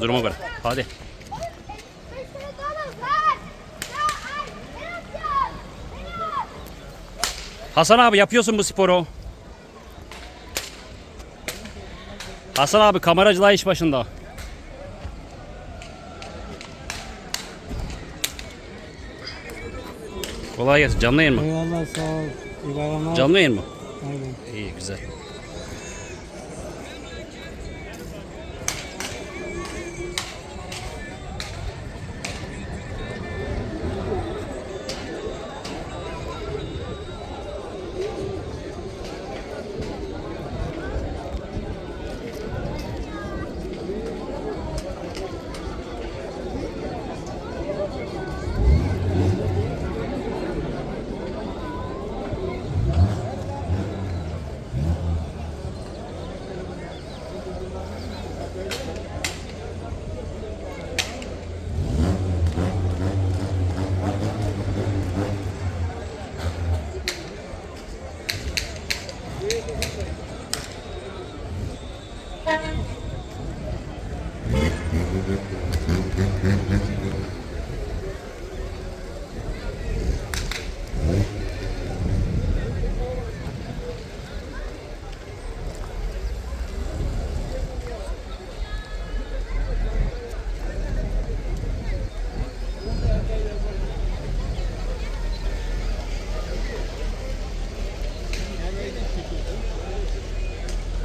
Duruma göre. Hadi. Hasan abi yapıyorsun bu sporu. Hasan abi kameracılığa iş başında. Kolay gelsin. Canlı yayın mı? Eyvallah sağ ol. İyi bayramlar. Canlı yayın mı? Aynen. İyi güzel.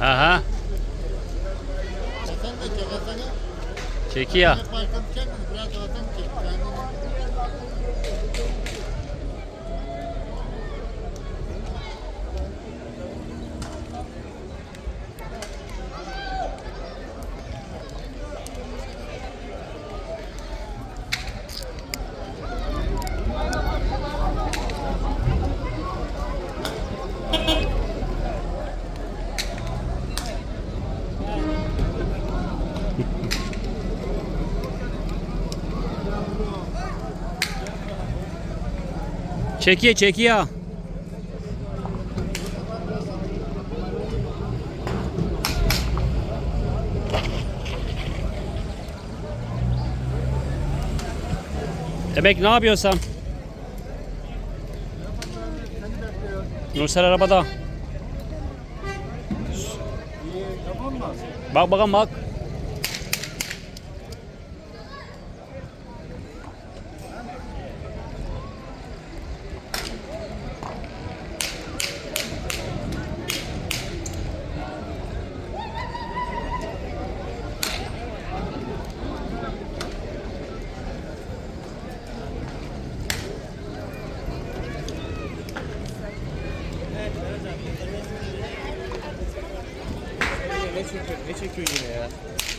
Aha. Hasan da çek Hasan'ı. Çekiyor. Çekiyor çekiyor. Demek ne yapıyorsun sen? Nursel arabada. Bak bakalım bak.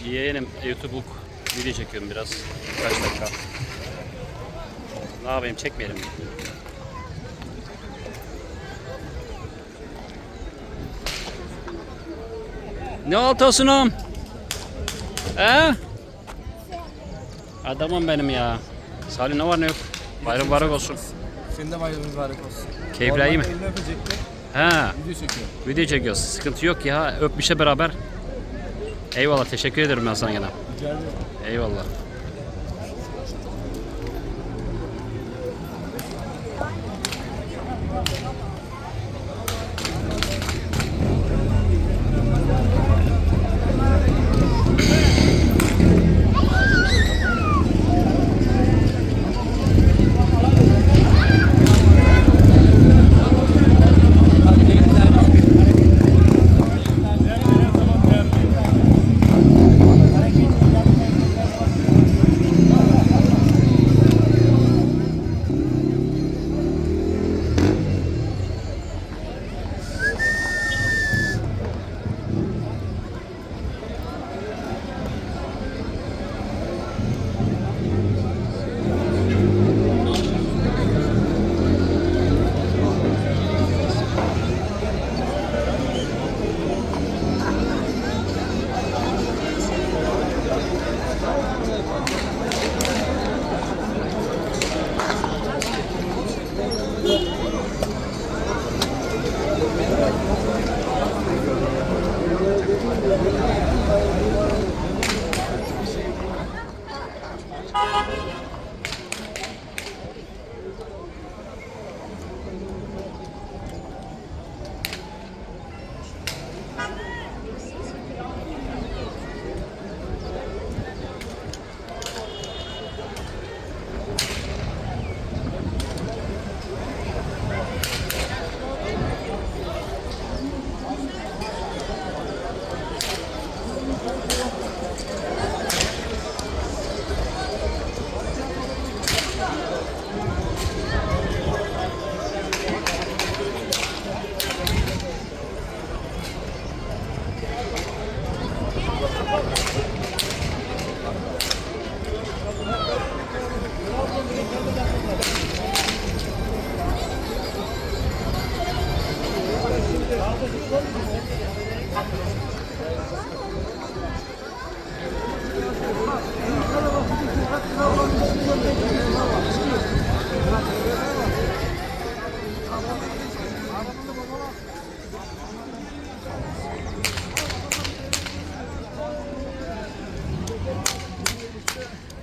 Yeğenim YouTube'luk video çekiyorum biraz. Kaç dakika. Ne yapayım çekmeyelim? Ne oltasınım? He? Adamım benim ya. Salih ne var ne yok. Bayram mübarek olsun. Senin de bayramın mübarek olsun. Keyifler iyi mi? Elini öpecekti. He. Video çekiyor. Video çekiyoruz. Sıkıntı yok ya. Öpmüşe beraber. Eyvallah. Teşekkür ederim ben sana gene. Eyvallah.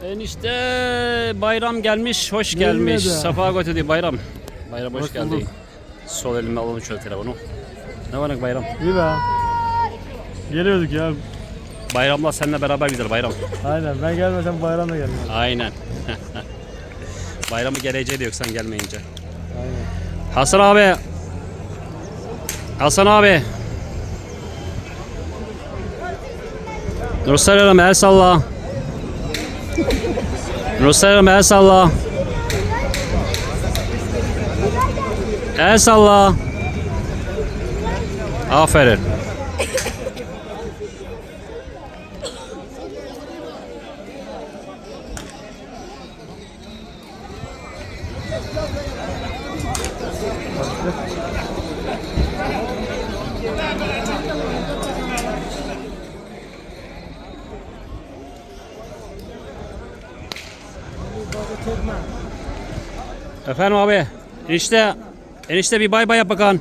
Enişte bayram gelmiş, hoş gelmiş. Safa götürdü bayram. Bayram hoş, hoş geldi. Sol elime alalım şöyle telefonu. Ne var ne bayram? İyi be. Geliyorduk ya. Bayramla seninle beraber gider bayram. Aynen ben gelmesem bayram da gelmez. Aynen. Bayramı geleceği de yok sen gelmeyince. Aynen. Hasan abi. Hasan abi. Nursel Hanım el salla. Nursel Hanım el salla. El salla. Aferin. Efendim abi. Enişte. Enişte bir bay bay yap bakalım.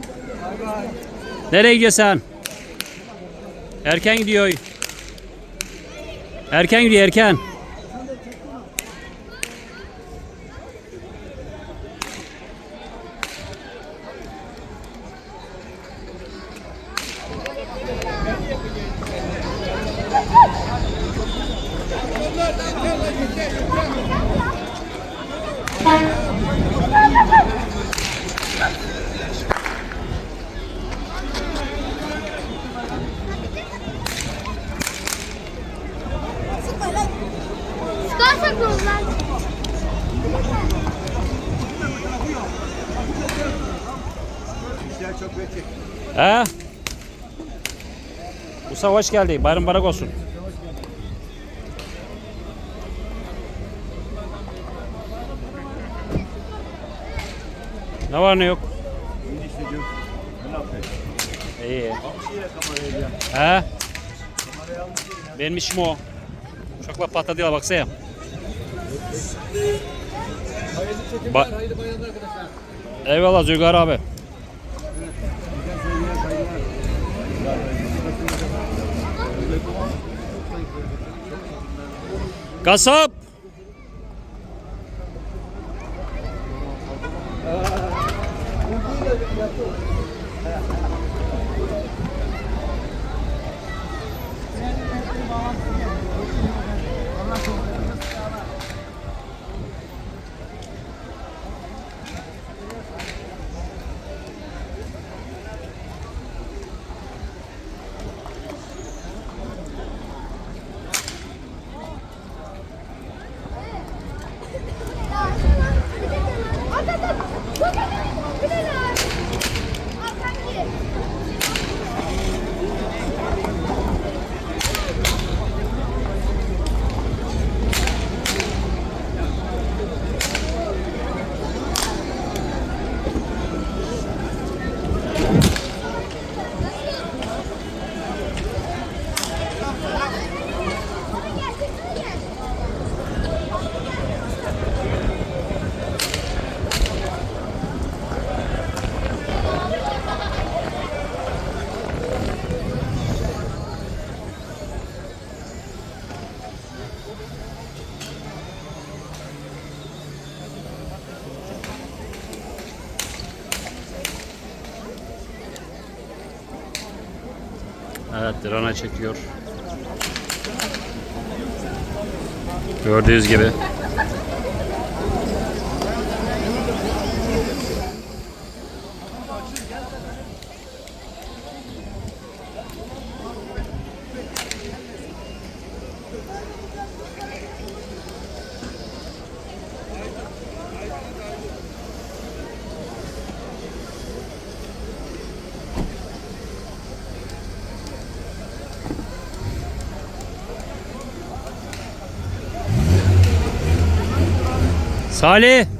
Nereye gidiyorsun? Erken gidiyor. Erken gidiyor erken. He? Musa hoş geldin. Bayram barak olsun. Ne var ne yok? İyi. He? Benim işim o. Uçakla patladılar baksana. Ba Eyvallah Zülgar abi. Kasap. Drone çekiyor. Gördüğünüz gibi. Salih.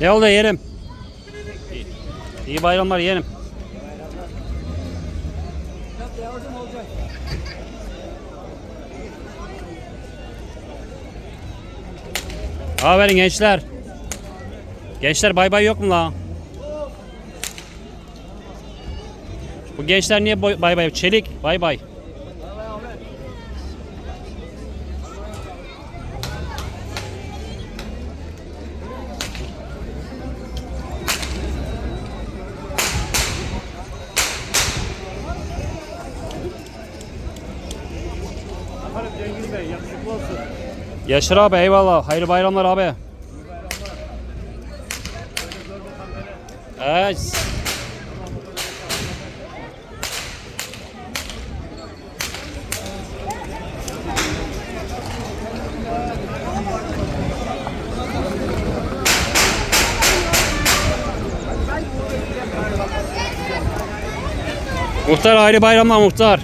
Ne oldu yeğenim? İyi, iyi bayramlar yeğenim. Aferin gençler. Gençler bay bay yok mu la? Bu gençler niye bay bay? Çelik bay bay. Yaşar abi eyvallah. Hayırlı bayramlar abi. Evet. Muhtar hayırlı bayramlar muhtar.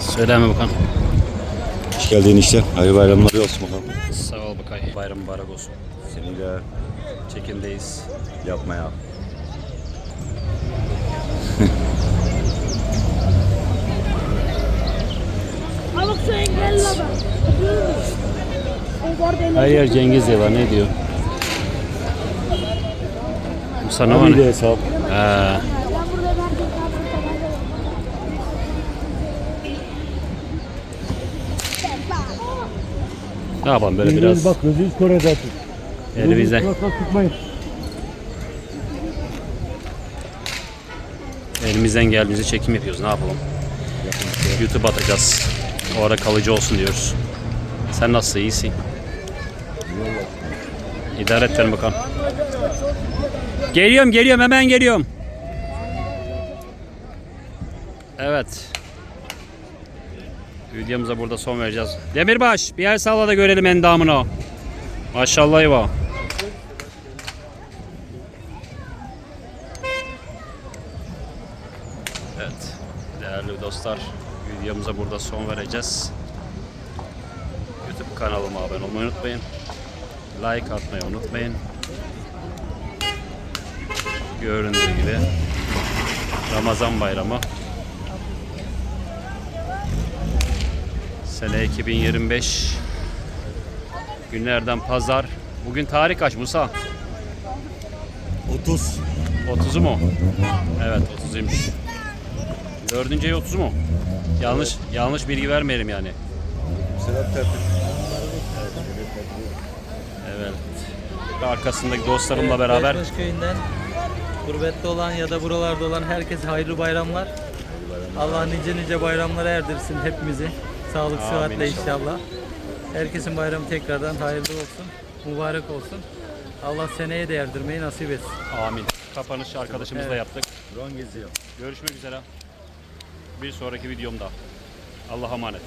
Söyleme bakalım. Hoş geldin işte. Hayırlı bayramlar olsun bakalım. Sağ ol Bakay. Bayram mübarek olsun. Seni de Çekimdeyiz. yapma ya. Var Hayır Cengiz diyorlar ne diyor? Bu sana var Bir de ne? hesap. He. Ben burada ben de Ne yapalım böyle biraz Bak gözünüz Kore'de atın. Tutmayın. elimizden geldiğince çekim yapıyoruz ne yapalım? YouTube atacağız. O ara kalıcı olsun diyoruz. Sen nasılsın? iyisin? İdare et beni bakalım. Geliyorum geliyorum hemen geliyorum. Evet. Videomuza burada son vereceğiz. Demirbaş bir el salla da görelim endamını. Maşallah va. Evet. Değerli dostlar videomuza burada son vereceğiz. YouTube kanalıma abone olmayı unutmayın. Like atmayı unutmayın. Göründüğü gibi Ramazan bayramı Sene 2025 Günlerden pazar Bugün tarih kaç Musa? 30. 30'u mu? Evet 30'uymuş. Dördüncü ay 30 mu? Yanlış yanlış bilgi vermeyelim yani. Sedat Tertip. Evet. Ve Arkasındaki dostlarımla beraber Beykoz köyünden gurbette olan ya da buralarda olan herkese hayırlı bayramlar. Allah nice nice bayramlara erdirsin hepimizi. Sağlık, Amin sıhhatle inşallah. inşallah. Herkesin bayramı tekrardan hayırlı olsun, mübarek olsun. Allah seneye de erdirmeyi nasip etsin. amin. Kapanış arkadaşımızla Evet. yaptık. Drone geziyor. Görüşmek üzere. Bir sonraki videomda. Allah'a emanet.